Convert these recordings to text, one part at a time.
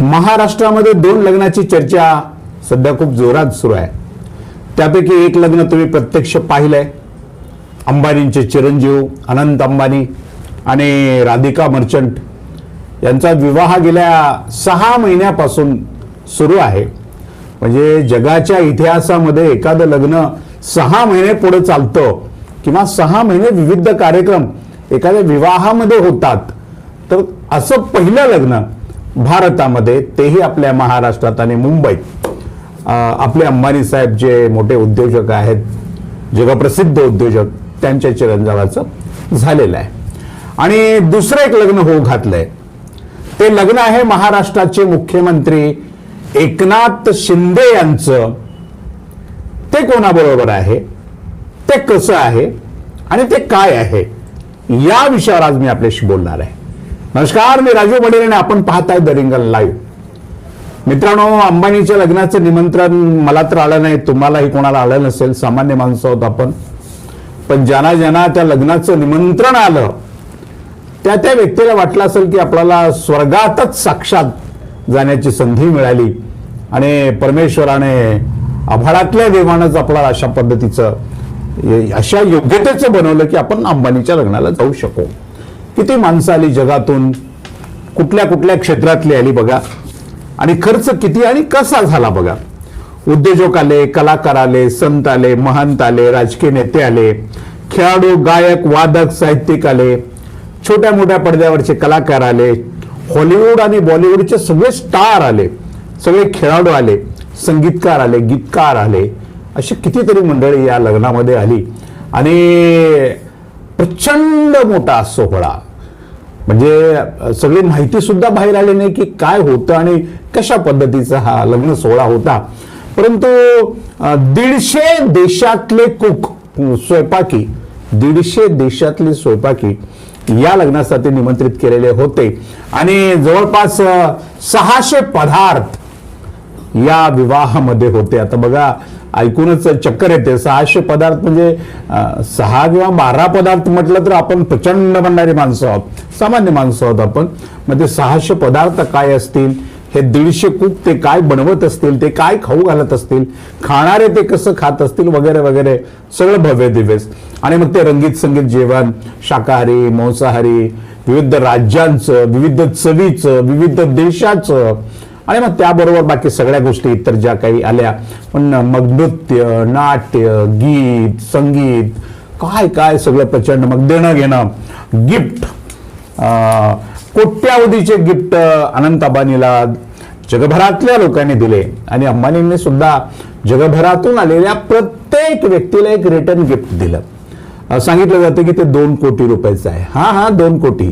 महाराष्ट्रामध्ये दोन लग्नाची चर्चा सध्या खूप जोरात सुरू आहे. त्यापैकी एक लग्न तुम्ही प्रत्यक्ष पाहिलंय. अंबानींचे चिरंजीव अनंत अंबानी आणि राधिका मर्चंट यांचा विवाह गेल्या सहा महिन्यापासून सुरू आहे. म्हणजे जगाच्या इतिहासामध्ये एखादं लग्न सहा महिने पुढे चालतं किंवा सहा महिने विविध कार्यक्रम एखाद्या विवाहामध्ये होतात तर असं पहिलं लग्न भारतामध्ये तेही आपल्या महाराष्ट्रात आणि मुंबईत आपले अंबानी साहेब जे मोठे उद्योजक आहेत जगप्रसिद्ध उद्योजक त्यांच्या चिरंजीवाचं झालेलं आहे. आणि दुसरं एक लग्न होऊ घातलंय. ते लग्न आहे महाराष्ट्राचे मुख्यमंत्री एकनाथ शिंदे यांचं. ते कोणाबरोबर आहे? ते कसं आहे? आणि ते काय आहे? या विषयावर आज मी आपल्याशी बोलणार आहे. नमस्कार मी राजू बडेर आणि आपण पाहताय द रिंगल लाईव्ह. मित्रांनो अंबानीच्या लग्नाचं निमंत्रण मला तर आलं नाही तुम्हालाही कोणाला आलं नसेल सामान्य माणसं आहोत आपण. पण ज्यांना ज्यांना त्या लग्नाचं निमंत्रण आलं त्या त्या व्यक्तीला वाटलं असेल की आपल्याला स्वर्गातच साक्षात जाण्याची संधी मिळाली. आणि परमेश्वराने आभाळातल्या देवानंच आपल्याला अशा पद्धतीचं अशा योग्यतेचं बनवलं की आपण अंबानीच्या लग्नाला जाऊ शकू. किती माणसं आली जगातून? कुठल्या कुठल्या क्षेत्रातली आली बघा. आणि खर्च किती आणि कसा झाला बघा. उद्योजक आले कलाकार आले संत आले महंत आले राजकीय नेते आले खेळाडू गायक वादक साहित्यिक आले छोट्या मोठ्या पडद्यावरचे कलाकार आले हॉलिवूड आणि बॉलिवूडचे सगळे स्टार आले सगळे खेळाडू आले संगीतकार आले गीतकार आले अशी कितीतरी मंडळी या लग्नामध्ये आली. आणि प्रचंड मोठा सोहळा. म्हणजे सगळी माहिती सुद्धा बाहेर आली नाही की काय होतं आणि कशा पद्धतीचा हा लग्न सोहळा होता. परंतु दीडशे देशातले कुक स्वयंपाकी दीडशे देशातले स्वयंपाकी या लग्नासाठी निमंत्रित केलेले होते. आणि जवळपास सहाशे पदार्थ या विवाहामध्ये होते. आता बघा ऐकूनच चक्कर येते. सहाशे पदार्थ म्हणजे सहा किंवा बारा पदार्थ म्हटलं तर आपण प्रचंड म्हणणारी माणसं आहोत. सामान्य माणसं आहोत आपण. मग ते सहाशे पदार्थ काय असतील? हे दीडशे कूक ते काय बनवत असतील? ते काय खाऊ घालत असतील? खाणारे ते कसं खात असतील? वगैरे वगैरे. सगळं भव्य दिव्यस आणि मग ते रंगीत संगीत जेवण शाकाहारी मांसाहारी विविध राज्यांचं विविध चवीचं विविध देशाचं. आणि मग त्याबरोबर बाकी सगळ्या गोष्टी इतर ज्या काही आल्या. पण मग नृत्य नाट्य गीत संगीत काय काय सगळं प्रचंड. मग देणं घेणं गिफ्ट. कोट्यावधीचे गिफ्ट अनंत अंबानीला जगभरातल्या लोकांनी दिले. आणि अंबानींनी सुद्धा जगभरातून आलेल्या प्रत्येक व्यक्तीला एक रिटर्न गिफ्ट दिलं. सांगितलं जातं की ते दोन कोटी रुपयाचं आहे. हा हा दोन कोटी.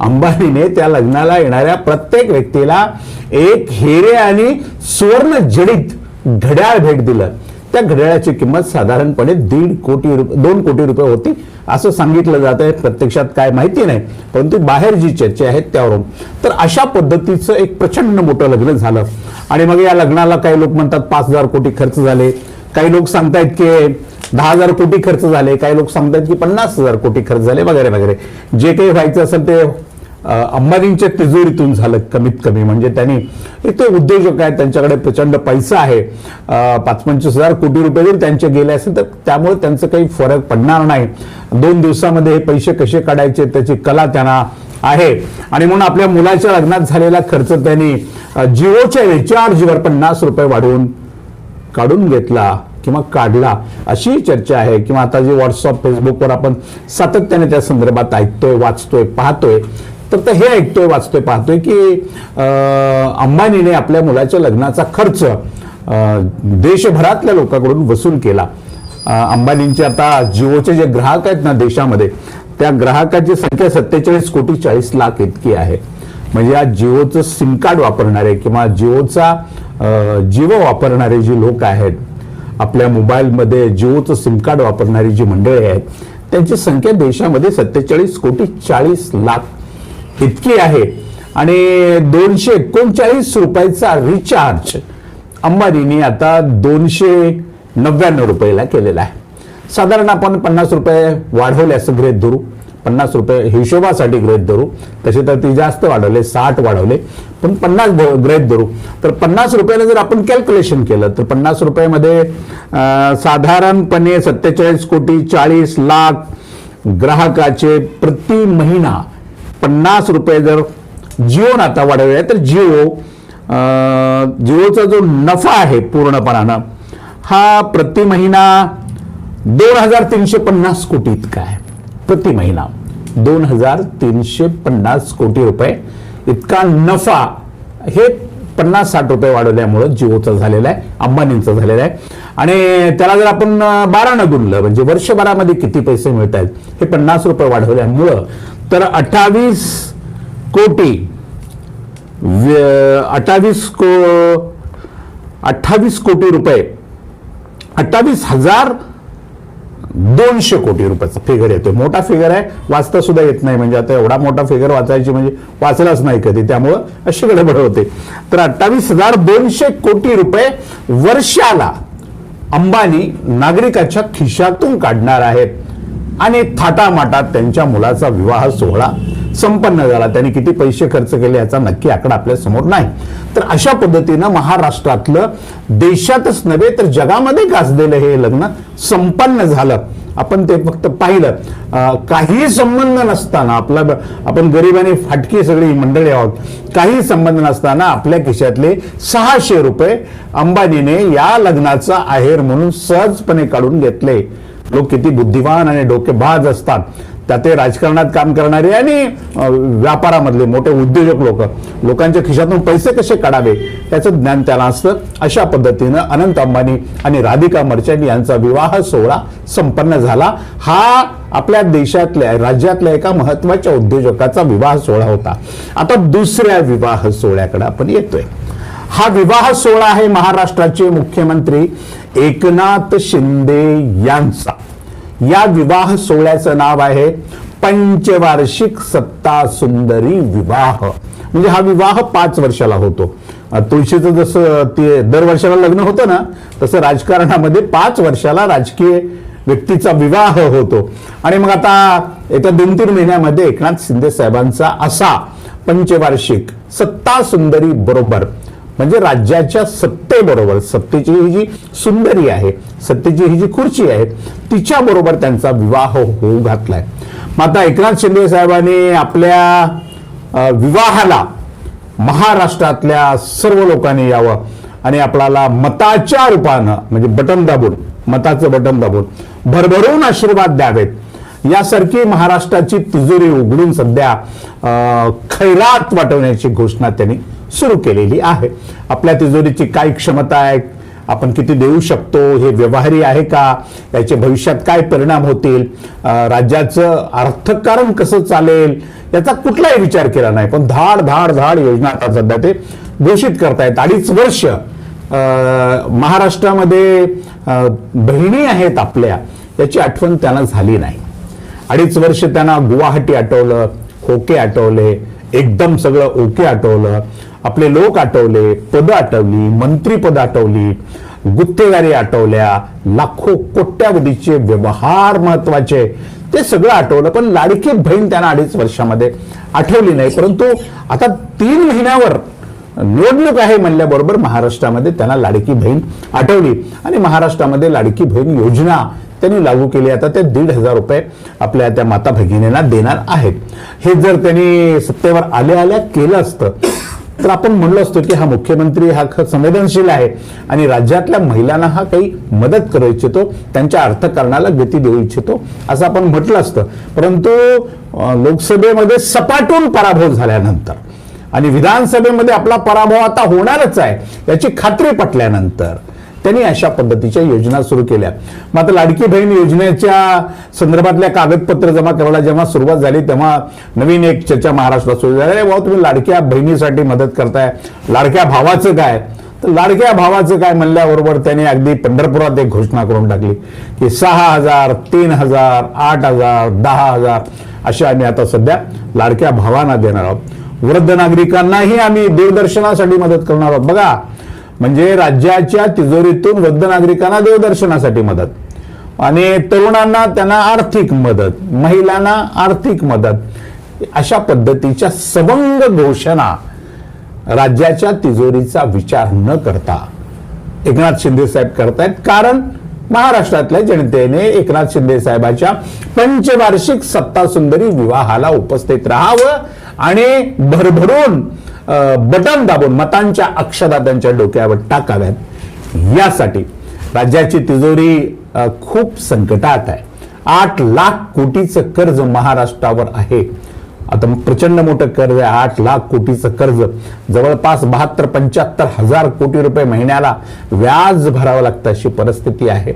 अंबानीने त्या लग्नाला येणाऱ्या प्रत्येक व्यक्तीला एक हिरे आणि सुवर्ण जडित घड्याळ भेट दिलं. त्या घड्याळाची किंमत साधारणपणे दीड कोटी रुपये दोन कोटी रुपये होती असं सांगितलं जात आहे प्रत्यक्षात काय माहिती नाही परंतु बाहेर जी चर्चा आहे त्यावरून. तर अशा पद्धतीचं एक प्रचंड मोठं लग्न झालं. आणि मग या लग्नाला काही लोक म्हणतात पाच हजार कोटी खर्च झाले. काही लोक सांगतायत की दहा हजार कोटी खर्च झाले. काही लोक सांगतात की पन्नास हजार कोटी खर्च झाले वगैरे वगैरे. जे काही व्हायचं असेल ते अंबानींच्या तिजोरीतून झालं कमीत कमी. म्हणजे त्यांनी एक ते उद्योजक आहेत त्यांच्याकडे प्रचंड पैसा आहे. पाच पंचवीस हजार कोटी रुपये जरी त्यांचे गेले असेल तर त्यामुळे त्यांचं काही फरक पडणार नाही. दोन दिवसामध्ये हे पैसे कसे काढायचे त्याची कला त्यांना आहे. आणि म्हणून आपल्या मुलाच्या लग्नात झालेला खर्च त्यांनी जिओच्या रिचार्जवर पन्नास रुपये वाढवून काढून घेतला किंवा काढला अशी चर्चा आहे. किंवा आता जे व्हॉट्सअप फेसबुकवर आपण सातत्याने त्या संदर्भात ऐकतोय वाचतोय पाहतोय. तर हे ऐकतोय वाचतोय पाहतोय की अंबानीने आपल्या मुलाच्या लग्नाचा खर्च देशभरातल्या लोकांकडून वसूल केला. अंबानींचे आता जिओचे जे ग्राहक आहेत ना देशामध्ये त्या ग्राहकाची संख्या सत्तेचाळीस कोटी चाळीस लाख इतकी आहे. म्हणजे या जिओचं सिम कार्ड वापरणारे किंवा जिओचा जिओ वापरणारे जे लोक आहेत आपल्या मोबाईलमध्ये जिओचं सिम कार्ड वापरणारी जी मंडळी आहेत त्यांची संख्या देशामध्ये सत्तेचाळीस कोटी चाळीस लाख इतकी आहे. आणि दोनशे एकोणचाळीस रुपयाचा रिचार्ज अंबानीने आता दोनशे नव्याण्णव रुपयाला केलेला आहे. साधारण आपण पन्नास रुपये वाढवले असं गृहित धरू. पन्नास रुपये हिशोबासाठी गृहित धरू. तसे तर ती जास्त वाढवले साठ वाढवले पण पन्नास गृहित धरू. तर पन्नास रुपयाला जर आपण कॅल्क्युलेशन केलं तर पन्नास रुपयामध्ये साधारणपणे सत्तेचाळीस कोटी चाळीस लाख ग्राहकाचे प्रति महिना पन्नास रुपये जर जिओन आता वाढवले तर जिओ अं, जिओचा जो नफा आहे पूर्णपणानं हा प्रति महिना दोन हजार तीनशे पन्नास कोटी इतका आहे. प्रति महिना दोन हजार तीनशे पन्नास कोटी रुपये. इतका नफा हे पन्नास साठ रुपये वाढवल्यामुळं जिओचा झालेला आहे अंबानींचा झालेला आहे. आणि त्याला जर आपण बारानं गुणलं म्हणजे वर्षभरामध्ये किती पैसे मिळत आहेत हे पन्नास रुपये वाढवल्यामुळं तर अठ्ठावीस कोटी व्य- अठ्ठावीस को अठ्ठावीस कोटी रुपये. अठ्ठावीस हजार दोनशे कोटी रुपयाचा फिगर येतो मोठा फिगर आहे. वाचता सुद्धा येत नाही. म्हणजे आता एवढा मोठा फिगर वाचायची म्हणजे वाचलाच नाही कधी. त्यामुळं अशी गडबड होते. तर अठ्ठावीस हजार दोनशे कोटी रुपये वर्षाला अंबानी नागरिकाच्या खिशातून काढणार आहेत. आणि थाटामाटात त्यांच्या मुलाचा विवाह सोहळा संपन्न झाला. त्यांनी किती पैसे खर्च केले याचा नक्की आकडा आपल्यासमोर नाही. तर अशा पद्धतीनं महाराष्ट्रातलं देशातच नव्हे तर जगामध्ये गाजलेलं हे लग्न संपन्न झालं. आपण ते फक्त पाहिलं. अं, काही संबंध नसताना आपला आपण गरिबाने फाटकी सगळी मंडळी आहोत. काही संबंध नसताना आपल्या खिशातले सहाशे रुपये अंबानीने या लग्नाचा आहेर म्हणून सहजपणे काढून घेतले. लोक किती बुद्धिवान आणि डोकेबाज असतात. त्या ते राजकारणात काम करणारे आणि व्यापारामधले मोठे उद्योजक लोक. लोकांच्या खिशातून पैसे कसे काढावे? त्याचं ज्ञान त्याला असतं. अशा पद्धतीनं अनंत अंबानी आणि राधिका मर्चंट यांचा विवाह सोहळा संपन्न झाला. हा आपल्या देशातल्या राज्यातल्या एका महत्त्वाच्या उद्योजकाचा विवाह सोहळा होता. आता दुसऱ्या विवाह सोहळ्याकडे आपण येतोय. हा विवाह सोहळा आहे महाराष्ट्राचे मुख्यमंत्री एकनाथ शिंदे यांचा. या विवाह सोहळ्याचं नाव आहे पंचवार्षिक सत्ता सुंदरी विवाह. म्हणजे हा विवाह पाच वर्षाला होतो. तुळशीचं जसं ते दर वर्षाला लग्न होतं ना तसं राजकारणामध्ये पाच वर्षाला राजकीय व्यक्तीचा विवाह होतो. आणि मग आता येत्या दोन तीन महिन्यामध्ये एकनाथ शिंदे साहेबांचा असा पंचवार्षिक सत्ता सुंदरी बरोबर म्हणजे राज्याच्या सत्तेबरोबर सत्तेची ही जी सुंदरी आहे सत्तेची ही जी खुर्ची आहे तिच्या बरोबर त्यांचा विवाह होऊ घातलाय. मग आता एकनाथ शिंदे साहेबांनी आपल्या विवाहाला महाराष्ट्रातल्या सर्व लोकांनी यावं आणि आपल्याला मताच्या रूपानं म्हणजे बटन दाबून मताचं बटन दाबून भरभरून आशीर्वाद द्यावेत. यासारखी महाराष्ट्राची तिजोरी उघडून सध्या खैरात वाटवण्याची घोषणा त्यांनी सुरू केलेली आहे. आपल्या तिजोरीची काय क्षमता आहे? आपण किती देऊ शकतो? हे व्यवहारी आहे का? याचे भविष्यात काय परिणाम होतील? राज्याचं अर्थकारण कसं चालेल? याचा कुठलाही विचार केला नाही. पण धाड धाड धाड योजना आता सध्या ते घोषित करतायत. अडीच वर्ष महाराष्ट्रामध्ये बहिणी आहेत आपल्या. याची आठवण त्यांना झाली नाही. अडीच वर्ष त्यांना गुवाहाटी आठवलं खोके आठवले एकदम सगळं ओके आठवलं. आपले लोक आठवले पदं आठवली मंत्रीपद आठवली गुत्तेगारी आठवल्या लाखो कोट्यावधीचे व्यवहार महत्त्वाचे ते सगळं आठवलं. पण लाडकी बहीण त्यांना अडीच वर्षामध्ये आठवली नाही. परंतु आता तीन महिन्यावर निवडणूक आहे म्हणल्याबरोबर महाराष्ट्रामध्ये त्यांना लाडकी बहीण आठवली. आणि महाराष्ट्रामध्ये लाडकी बहीण योजना त्यांनी लागू केली. आता ते दीड हजार रुपये आपल्या त्या माता भगिनींना देणार आहेत. हे जर त्यांनी सत्तेवर आल्या आल्या केलं असतं तर आपण म्हणलो असतो की हा मुख्यमंत्री हा खर संवेदनशील आहे आणि राज्यातल्या महिलांना हा काही मदत करू इच्छितो त्यांच्या अर्थकारणाला गती देऊ इच्छितो असं आपण म्हटलं असतं. परंतु लोकसभेमध्ये सपाटून पराभव झाल्यानंतर आणि विधानसभेमध्ये आपला पराभव आता होणारच आहे याची खात्री पटल्यानंतर त्यांनी अशा पद्धतीच्या योजना सुरू केल्या. मग आता लाडकी बहीण योजनेच्या संदर्भातल्या कागदपत्र जमा करायला जेव्हा सुरुवात झाली तेव्हा नवीन एक चर्चा महाराष्ट्रात सुरू झाली. अरे भाऊ तुम्ही लाडक्या बहिणीसाठी मदत करताय. लाडक्या भावाचं काय? तर लाडक्या भावाचं काय म्हणल्याबरोबर त्यांनी अगदी पंढरपुरात एक घोषणा करून टाकली की सहा हजार तीन हजार आठ हजार दहा हजार अशा आम्ही आता सध्या लाडक्या भावांना देणार आहोत. वृद्ध नागरिकांनाही आम्ही दूरदर्शनासाठी मदत करणार आहोत. बघा म्हणजे राज्याच्या तिजोरीतून वृद्ध नागरिकांना देवदर्शनासाठी मदत. आणि तरुणांना त्यांना आर्थिक मदत महिलांना आर्थिक मदत. अशा पद्धतीच्या सबंग घोषणा राज्याच्या तिजोरीचा विचार न करता एकनाथ शिंदे साहेब करतायत. कारण महाराष्ट्रातल्या जनतेने एकनाथ शिंदे साहेबांच्या पंचवार्षिक सत्ता सुंदरी विवाहाला उपस्थित राहावं आणि भरभरून बटन दाबून मतांच्या अक्षदा त्यांच्या डोक्यावर टाकाव्यात. यासाठी राज्याची तिजोरी खूप संकटात आहे. आठ लाख कोटीचं कर्ज महाराष्ट्रावर आहे. आता प्रचंड मोठं कर्ज आहे. आठ लाख कोटीचं कर्ज. जवळपास बहात्तर पंच्याहत्तर हजार कोटी रुपये महिन्याला व्याज भरावं लागतं अशी परिस्थिती आहे.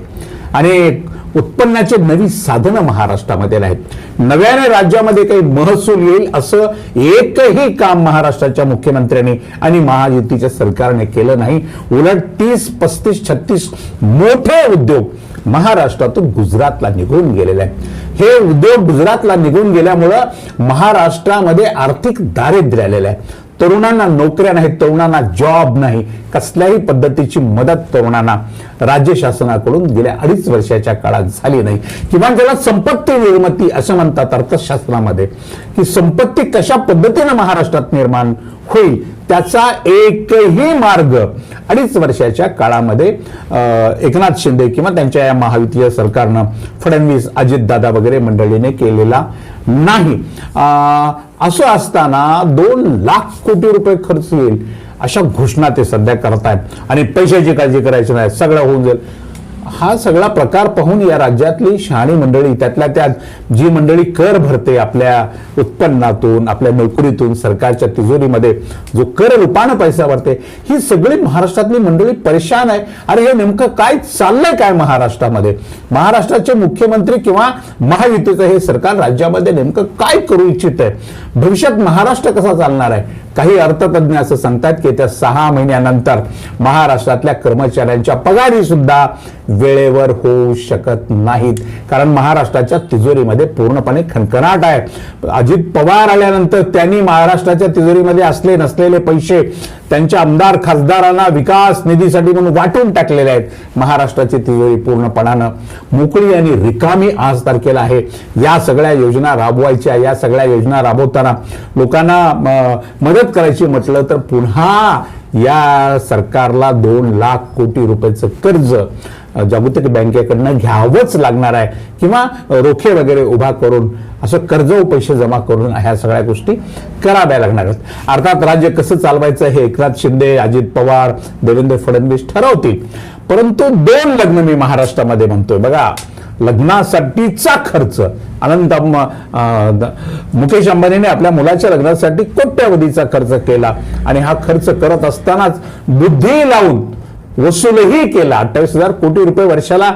आणि उत्पन्नाची नवी साधनं महाराष्ट्रामध्ये आहेत नव्याने राज्यामध्ये काही महसूल येईल असं एकही काम महाराष्ट्राच्या मुख्यमंत्र्यांनी आणि महायुतीच्या सरकारने केलं नाही. उलट तीस पस्तीस छत्तीस मोठे उद्योग महाराष्ट्रातून गुजरातला निघून गेलेले आहेत. हे उद्योग गुजरातला निघून गेल्यामुळं महाराष्ट्रामध्ये आर्थिक दारिद्र्य आलेलं आहे. तरुणांना नोकऱ्या नाही तरुणांना जॉब नाही. कसल्याही पद्धतीची मदत तरुणांना राज्य शासनाकडून गेल्या अडीच वर्षाच्या काळात झाली नाही. किमान ज्याला संपत्ती निर्मिती असं म्हणतात अर्थशास्त्रामध्ये की संपत्ती कशा पद्धतीनं महाराष्ट्रात निर्माण होईल त्याचा एकही मार्ग अडीच वर्षाच्या काळामध्ये अं, एकनाथ शिंदे किंवा त्यांच्या या महायुतीय सरकारनं फडणवीस अजितदादा वगैरे मंडळीने केलेला नाही. अं, असं असताना दोन लाख कोटी रुपये खर्च येईल अशा घोषणा ते सध्या करतायत. आणि पैशाची काळजी करायची नाही सगळं होऊन जाईल. हा सगळा प्रकार पाहून या राज्यातली शहाणी मंडळी त्यातल्या त्यात जी मंडळी कर भरते आपल्या उत्पन्नातून आपल्या नोकरीतून सरकारच्या तिजोरीमध्ये जो कर रूपानं पैसा भरते ही सगळी महाराष्ट्रातली मंडळी परेशान आहे. अरे हे नेमकं काय चाललंय काय महाराष्ट्रामध्ये? महाराष्ट्राचे मुख्यमंत्री किंवा महायुतीचं हे सरकार राज्यामध्ये नेमकं काय करू इच्छित आहे भविष्यात महाराष्ट्र कसा चालणार आहे? काही अर्थतज्ञ असं सांगतात की त्या सहा महिन्यानंतर महाराष्ट्रातल्या कर्मचाऱ्यांच्या पगारी सुद्धा वेळेवर होऊ शकत नाहीत. कारण महाराष्ट्राच्या तिजोरीमध्ये पूर्णपणे खणखणाट आहे. अजित पवार आल्यानंतर त्यांनी महाराष्ट्राच्या तिजोरीमध्ये असले नसलेले पैसे त्यांच्या आमदार खासदारांना विकास निधीसाठी म्हणून वाटून टाकलेले आहेत. महाराष्ट्राची तिजोरी पूर्णपणानं. मोकळी आणि रिकामी आज तारखेला आहे. या सगळ्या योजना राबवायच्या या सगळ्या योजना राबवताना लोकांना मदत करायची म्हटलं तर पुन्हा या सरकारला दोन लाख कोटी रुपयाचं कर्ज जागतिक बँकेकडनं घ्यावंच लागणार आहे. किंवा रोखे वगैरे उभा करून असं कर्ज पैसे जमा करून ह्या सगळ्या गोष्टी कराव्या लागणार आहेत. अर्थात राज्य कसं चालवायचं हे एकनाथ शिंदे अजित पवार देवेंद्र फडणवीस ठरवतील. परंतु दोन लग्न मी महाराष्ट्रामध्ये म्हणतोय. बघा लग्नासाठीचा खर्च. अनंत मुकेश अंबानीने आपल्या मुलाच्या लग्नासाठी कोट्यावधीचा खर्च केला. आणि हा खर्च करत असतानाच बुद्धी लावून वसूलही केला. अठ्ठावीस हजार कोटी रुपये वर्षाला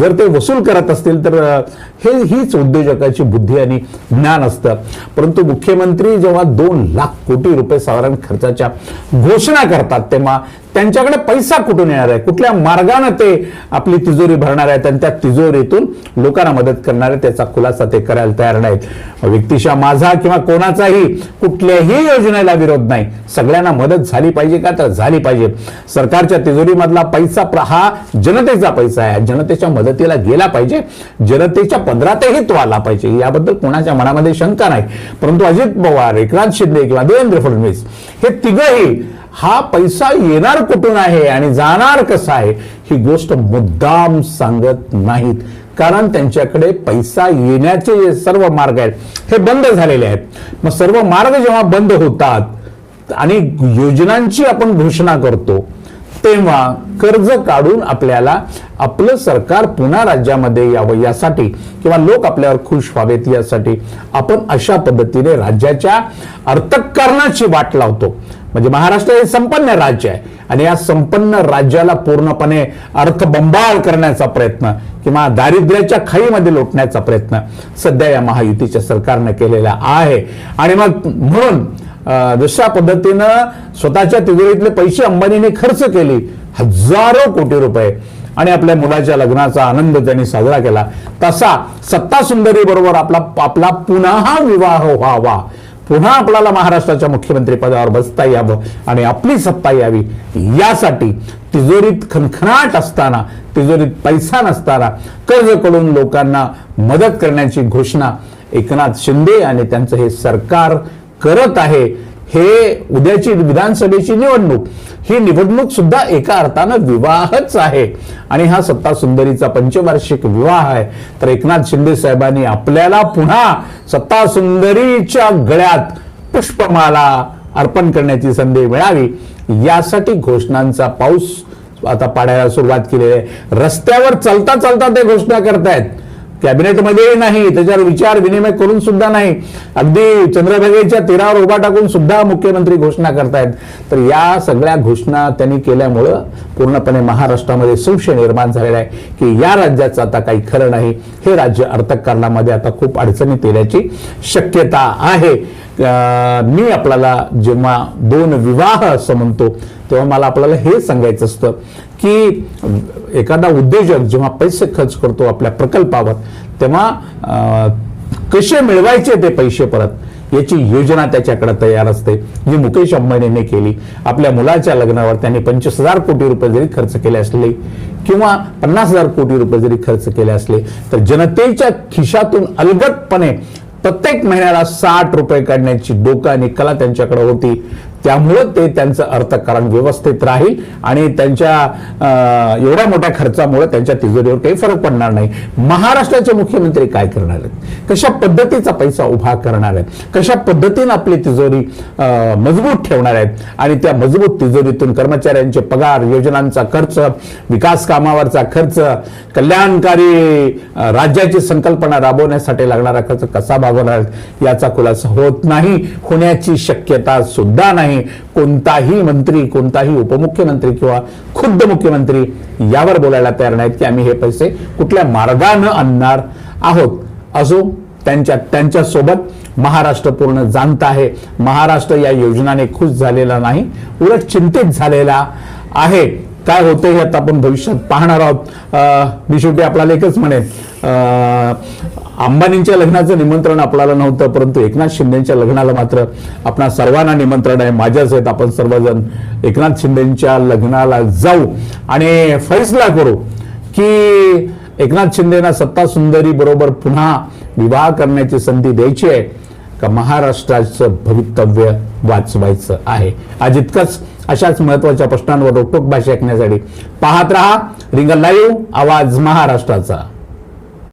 जर ते वसूल करत असतील तर हे हीच उद्योजकाची बुद्धी आणि ज्ञान असतं. परंतु मुख्यमंत्री जेव्हा दोन लाख कोटी रुपये साधारण खर्चाच्या घोषणा करतात तेव्हा त्यांच्याकडे पैसा कुठून येणार आहे? कुठल्या मार्गाने ते आपली तिजोरी भरणार आहेत आणि त्या तिजोरीतून लोकांना मदत करणार आहे त्याचा खुलासा ते करायला तयार नाहीत. व्यक्तिशा माझा किंवा कोणाचाही कुठल्याही योजनेला विरोध नाही. सगळ्यांना मदत झाली पाहिजे का? तर झाली पाहिजे. सरकारच्या तिजोरीमधला पैसा प्र- हा जनतेचा पैसा आहे. जनतेच्या मदतीला गेला पाहिजे. जनतेच्या पदरातही तो आला पाहिजे. याबद्दल कोणाच्या मनामध्ये शंका नाही. परंतु अजित पवार एकनाथ शिंदे किंवा देवेंद्र फडणवीस हे तिघही हा पैसा येणार कुठून आहे आणि जाणार कसा आहे ही गोष्ट मुद्दाम सांगत नाहीत. कारण त्यांच्याकडे पैसा येण्याचे जे सर्व मार्ग आहेत हे बंद झालेले आहेत. मग सर्व मार्ग जेव्हा बंद होतात आणि योजनांची आपण घोषणा करतो तेव्हा कर्ज काढून आपल्याला आपलं सरकार पुन्हा राज्यामध्ये यावं यासाठी किंवा लोक आपल्यावर खुश व्हावेत यासाठी आपण अशा पद्धतीने राज्याच्या अर्थकारणाची वाट लावतो. म्हणजे महाराष्ट्र हे संपन्न राज्य आहे आणि या संपन्न राज्याला पूर्णपणे अर्थबंबाळ करण्याचा प्रयत्न किंवा दारिद्र्याच्या खाईमध्ये लोटण्याचा प्रयत्न सध्या या महायुतीच्या सरकारनं केलेला आहे. आणि मग म्हणून जशा पद्धतीनं स्वतःच्या तिजोरीतले पैसे अंबानीने खर्च केले हजारो कोटी रुपये. आणि आपल्या मुलाच्या लग्नाचा आनंद त्यांनी साजरा केला. तसा सत्ता सुंदरी बरोबर आपला आपला पुन्हा विवाह व्हावा. पुन्हा आपल्याला महाराष्ट्राच्या मुख्यमंत्री पदावर बसता यावं आणि आपली सत्ता यावी. यासाठी तिजोरीत खनखनाट असताना तिजोरीत पैसा नसताना कर्ज करून लोकांना मदत करण्याची घोषणा एकनाथ शिंदे आणि त्यांचं हे सरकार करत आहे हे उद्याची विधानसभेची निवडणूक ही निवडणूक सुद्धा एका अर्थानं विवाहच आहे. आणि हा सत्ता सुंदरीचा पंचवार्षिक विवाह आहे. तर एकनाथ शिंदे साहेबांनी आपल्याला पुन्हा सत्ता सुंदरीच्या गळ्यात पुष्पमाला अर्पण करण्याची संधी मिळावी यासाठी घोषणांचा पाऊस आता पाडायला सुरुवात केलेली आहे. रस्त्यावर चालता चालता ते घोषणा करतायत. कॅबिनेटमध्ये नाही त्याच्यावर विचार विनिमय करून सुद्धा नाही. अगदी चंद्रभागेच्या तीरावर उभा टाकून सुद्धा मुख्यमंत्री घोषणा करतायत. तर या सगळ्या घोषणा त्यांनी केल्यामुळं पूर्णपणे महाराष्ट्रामध्ये संशय निर्माण झालेला आहे की या राज्याचं आता काही खरं नाही. हे राज्य अर्थकारणामध्ये आता खूप अडचणीत येण्याची शक्यता आहे. मी आपल्याला जेव्हा दोन विवाह असं म्हणतो तेव्हा मला आपल्याला हे सांगायचं असतं की एखादा उद्योजक जेव्हा पैसे खर्च करतो आपल्या प्रकल्पावर तेव्हा कसे मिळवायचे ते पैसे परत? याची योजना त्याच्याकडे तयार असते. जी मुकेश अंबानीने केली. आपल्या मुलाच्या लग्नावर त्यांनी पंचवीस हजार कोटी रुपये जरी खर्च केले असले किंवा पन्नास हजार कोटी रुपये जरी खर्च केले असले तर जनतेच्या खिशातून अलगदपणे प्रत्येक महिन्याला साठ रुपये काढण्याची डोकं आणि कला त्यांच्याकडे होती. त्यामुळं ते त्यांचं अर्थकारण व्यवस्थित राहील आणि त्यांच्या एवढ्या मोठ्या खर्चामुळे त्यांच्या तिजोरीवर काही फरक पडणार नाही. महाराष्ट्राचे मुख्यमंत्री काय करणार आहेत? कशा पद्धतीचा पैसा उभा करणार आहेत? कशा पद्धतीने आपली तिजोरी मजबूत ठेवणार आहेत? आणि त्या मजबूत तिजोरीतून कर्मचाऱ्यांचे पगार योजनांचा खर्च विकास कामावरचा खर्च कल्याणकारी राज्याची संकल्पना राबवण्यासाठी लागणारा खर्च कसा भागवणार याचा खुलासा होत नाही. होण्याची शक्यता सुद्धा नाही. कोणताही मंत्री कोणताही उपमुख्यमंत्री किंवा खुद्द मुख्यमंत्री यावर बोलायला तयार नाहीत की आम्ही हे पैसे कुठल्या मार्गानं आणणार आहोत. असो त्यांच्या त्यांच्यासोबत महाराष्ट्र पूर्ण जाणत आहे. महाराष्ट्र या योजनाने खुश झालेला नाही उलट चिंतित झालेला आहे. काय होतं हे आता आपण भविष्यात पाहणार आहोत. अं, मी शेवटी आपल्याला एकच म्हणेन. अं, अंबानींच्या लग्नाचं निमंत्रण आपल्याला नव्हतं परंतु एकनाथ शिंदेच्या लग्नाला मात्र आपणा सर्वांना निमंत्रण आहे. माझ्याच आहेत. आपण सर्वजण एकनाथ शिंदेच्या लग्नाला जाऊ. आणि फैसला करू की एकनाथ शिंदेना सत्ता सुंदरी बरोबर पुन्हा विवाह करण्याची संधी द्यायची आहे का महाराष्ट्राचं भवितव्य वाचवायचं आहे? आज इतकंच अशाच महत्त्वाच्या प्रश्नांवर रोकटोक भाषा ऐकण्यासाठी पाहत रहा. रिंगल लाईव्ह आवाज महाराष्ट्राचा.